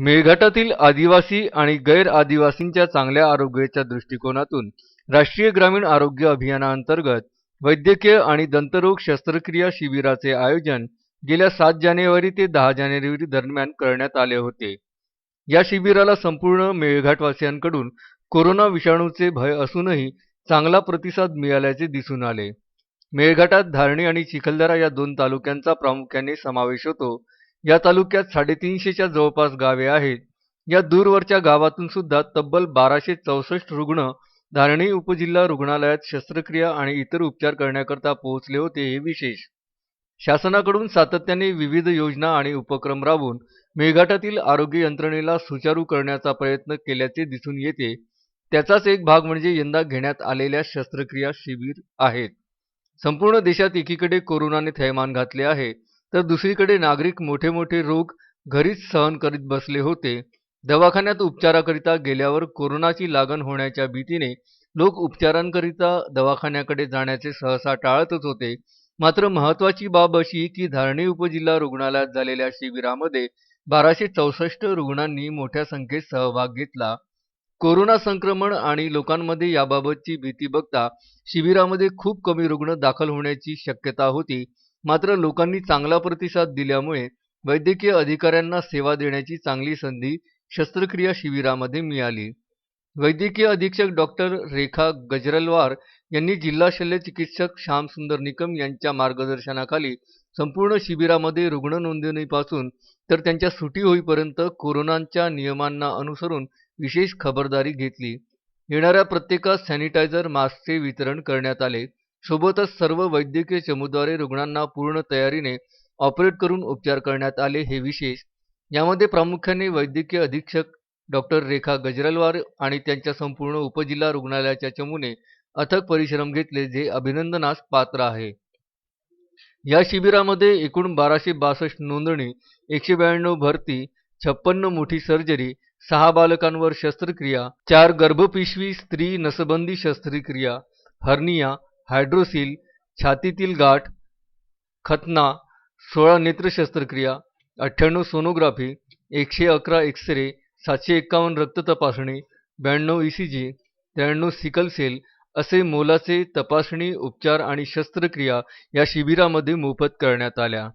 मेळघाटातील आदिवासी आणि गैर आदिवासींच्या चांगल्या आरोग्याच्या दृष्टिकोनातून राष्ट्रीय ग्रामीण आरोग्य अभियानाअंतर्गत वैद्यकीय आणि दंतरोग शस्त्रक्रिया शिबिराचे आयोजन गेल्या सात जानेवारी ते दहा जानेवारी दरम्यान करण्यात आले होते. या शिबिराला संपूर्ण मेळघाटवासियांकडून कोरोना विषाणूचे भय असूनही चांगला प्रतिसाद मिळाल्याचे दिसून आले. मेळघाटात धारणी आणि चिखलदरा या दोन तालुक्यांचा प्रामुख्याने समावेश होतो. या तालुक्यात साडेतीनशेच्या जवळपास गावे आहेत. या दूरवरच्या गावातून सुद्धा तब्बल बाराशे चौसष्ट रुग्ण धारणी उपजिल्हा रुग्णालयात शस्त्रक्रिया आणि इतर उपचार करण्याकरता पोहोचले होते हे विशेष. शासनाकडून सातत्याने विविध योजना आणि उपक्रम राबवून मेळघाटातील आरोग्य यंत्रणेला सुचारू करण्याचा प्रयत्न केल्याचे दिसून येते. त्याचाच एक भाग म्हणजे यंदा घेण्यात आलेल्या शस्त्रक्रिया शिबिर आहेत. संपूर्ण देशात एकीकडे कोरोनाने थैमान घातले आहे. तर दुसरीकडे नागरिक मोठे मोठे रोग घरीच सहन करीत बसले होते. दवाखान्यात उपचाराकरिता गेल्यावर कोरोनाची लागण होण्याच्या भीतीने लोक उपचारांकरिता दवाखान्याकडे जाण्याचे सहसा टाळतच होते. मात्र महत्वाची बाब अशी की धारणी उपजिल्हा रुग्णालयात झालेल्या शिबिरामध्ये बाराशे चौसष्ट रुग्णांनी मोठ्या संख्येत सहभाग घेतला. कोरोना संक्रमण आणि लोकांमध्ये याबाबतची भीती बघता शिबिरामध्ये खूप कमी रुग्ण दाखल होण्याची शक्यता होती. मात्र लोकांनी चांगला प्रतिसाद दिल्यामुळे वैद्यकीय अधिकाऱ्यांना सेवा देण्याची चांगली संधी शस्त्रक्रिया शिबिरामध्ये मिळाली. वैद्यकीय अधीक्षक डॉक्टर रेखा गजरलवार यांनी जिल्हा शल्य चिकित्सक श्यामसुंदर निकम यांच्या मार्गदर्शनाखाली संपूर्ण शिबिरामध्ये रुग्ण नोंदणीपासून तर त्यांच्या सुटी होईपर्यंत कोरोनाच्या नियमांना अनुसरून विशेष खबरदारी घेतली. येणाऱ्या प्रत्येकास सॅनिटायझर मास्कचे वितरण करण्यात आले. सोबतच सर्व वैद्यकीय चमूद्वारे रुग्णांना पूर्ण तयारीने ऑपरेट करून उपचार करण्यात आले हे विशेष. यामध्ये प्रामुख्याने वैद्यकीय अधीक्षक डॉक्टर रेखा गजरलवार आणि त्यांच्या संपूर्ण उपजिल्हा रुग्णालयाच्या चमूने अथक परिश्रम घेतले जे अभिनंदनास पात्र आहे. या शिबिरामध्ये एकूण बाराशे बासष्ट नोंदणी एकशे ब्याण्णव भरती छप्पन्न मोठी सर्जरी सहा बालकांवर शस्त्रक्रिया चार गर्भपिशवी स्त्री नसबंदी शस्त्रक्रिया हर्निया हायड्रोसिल छातीतील गाठ खतना सोळा नेत्र शस्त्रक्रिया अठ्ठ्याण्णव सोनोग्राफी एकशे अकरा एक्सरे सातशे एक्कावन्न रक्त तपासणी ब्याण्णव ई सी जी त्र्याण्णव सिकल सेल असे मोलाचे तपासणी उपचार आणि शस्त्रक्रिया या शिबिरामध्ये मोफत करण्यात आल्या.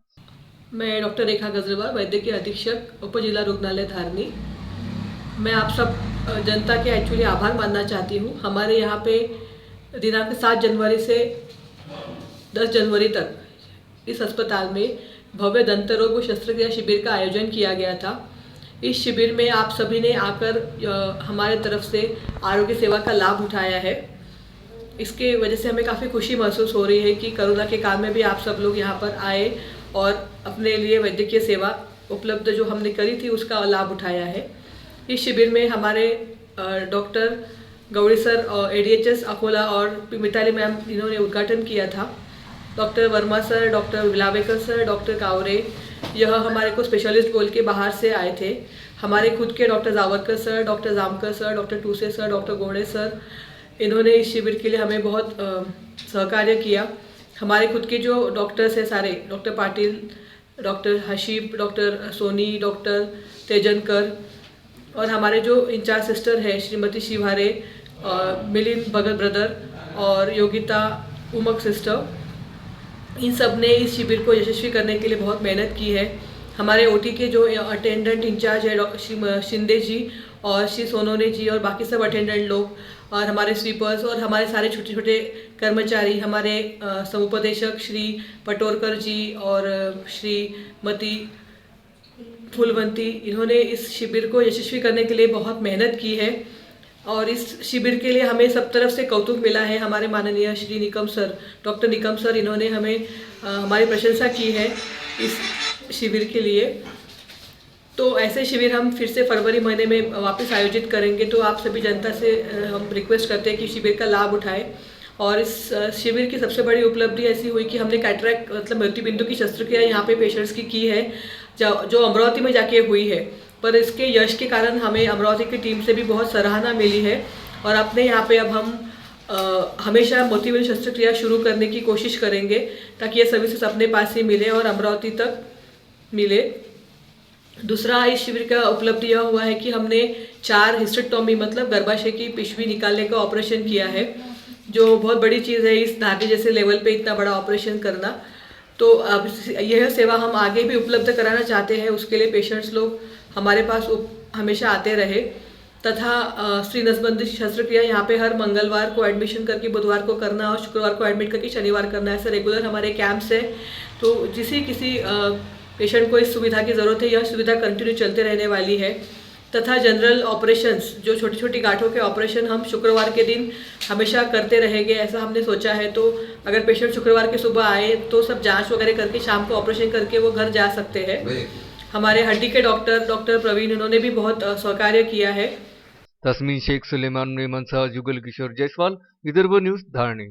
मैं डॉक्टर रेखा गजरवाल वैद्यकीय अधीक्षक उपजिला रुग्णालय धारनी मैं आप सब जनता के एक्चुअली आभार मानना चाहती हूँ। हमारे यहाँ पे दिनांक सात जनवरी से दस जनवरी तक इस अस्पताल में भव्य दंत रोग शस्त्रक्रिया शिविर का आयोजन किया गया था। इस शिविर में आप सभी ने आकर हमारे तरफ़ से आरोग्य सेवा का लाभ उठाया है। इसके वजह से हमें काफ़ी खुशी महसूस हो रही है कि कोरोना के काल में भी आप सब लोग यहाँ पर आए और अपने लिए वैद्यकीय सेवा उपलब्ध जो हमने करी थी उसका लाभ उठाया है। इस शिविर में हमारे doctor Gaudi sir A D H S Akola और मिताली मैम इन्होंने उद्घाटन किया था। Doctor Verma sir doctor Vilavekar sir doctor Kaware यह हमारे को स्पेशलिस्ट बोल के बाहर से आए थे। हमारे खुद के doctor Javarkar sir doctor Jamkar sir doctor Tuse sir doctor Gode sir इन्होंने इस शिविर के लिए हमें बहुत सहकार्य किया। हमारे खुद के जो डॉक्टर्स हैं सारे doctor Patil doctor Hasib doctor Soni doctor Tejankar और हमारे जो इंचार्ज सिस्टर है श्रीमती शिवारे मिलिंद भगत ब्रदर और योगिता उमक सिस्टर। इन सबने इस शिविर को यशस्वी करने के लिए बहुत मेहनत की है। हमारे ओटी के जो अटेंडेंट इंचार्ज है शिंदे जी और श्री सोनोने जी और बाकी सब अटेंडेंट लोग और हमारे स्वीपर्स और हमारे सारे छोटे छोटे कर्मचारी, हमारे समुपदेशक श्री पटोरकर जी और श्रीमती फूलवंती, इन्होंने इस शिविर को यशस्वी करने के लिए बहुत मेहनत की है। और इस शिविर के लिए हमें सब तरफ़ से कौतुक मिला है। हमारे माननीय Shri Nikam sir doctor Nikam sir इन्होंने हमें अ, हमारी प्रशंसा की है इस शिविर के लिए। तो ऐसे शिविर हम फिर से फरवरी महीने में वापस आयोजित करेंगे। तो आप सभी जनता से हम रिक्वेस्ट करते हैं कि शिविर का लाभ उठाएँ। और इस शिविर की सबसे बड़ी उपलब्धि ऐसी हुई कि हमने कैटरैक्ट मतलब मृत्यु बिंदु की शस्त्रक्रिया यहाँ पे पेशेंट्स की की है जो अमरावती में जाके हुई है। पर इसके यश के कारण हमें अमरावती की टीम से भी बहुत सराहना मिली है और अपने यहाँ पे अब हम अ, हमेशा मोतिबल शस्त्रक्रिया शुरू करने की कोशिश करेंगे ताकि ये सर्विसेज़ अपने पास ही मिले और अमरावती तक मिले। दूसरा इस शिविर का उपलब्धि यह हुआ है कि हमने चार हिस्टेक्टोमी मतलब गर्भाशय की पिशवी निकालने का ऑपरेशन किया है जो बहुत बड़ी चीज़ है इस धागे जैसे लेवल पे इतना बड़ा ऑपरेशन करना। तो अब यह सेवा हम आगे भी उपलब्ध कराना चाहते हैं उसके लिए पेशेंट्स लोग हमारे पास उप, हमेशा आते रहे। तथा स्त्री नसबंदी शस्त्रक्रिया यहाँ पे हर मंगलवार को एडमिशन करके बुधवार को करना और शुक्रवार को एडमिट करके शनिवार करना ऐसे रेगुलर हमारे कैंप्स है। तो जिसी किसी पेशेंट को इस सुविधा की ज़रूरत है यह सुविधा कंटिन्यू चलते रहने वाली है। तथा जनरल ऑपरेशंस जो छोटी छोटी गांठों के ऑपरेशन हम शुक्रवार के दिन हमेशा करते रहेंगे ऐसा हमने सोचा है। तो अगर पेशेंट शुक्रवार के सुबह आए तो सब जाँच वगैरह करके शाम को ऑपरेशन करके वो घर जा सकते हैं। हमारे हड्डी के डॉक्टर डॉक्टर प्रवीण उन्होंने भी बहुत सहकार्य किया है। तस्मीन शेख सुलेमान मेमनसह जुगल किशोर जायसवाल विदर्भ न्यूज धारणी।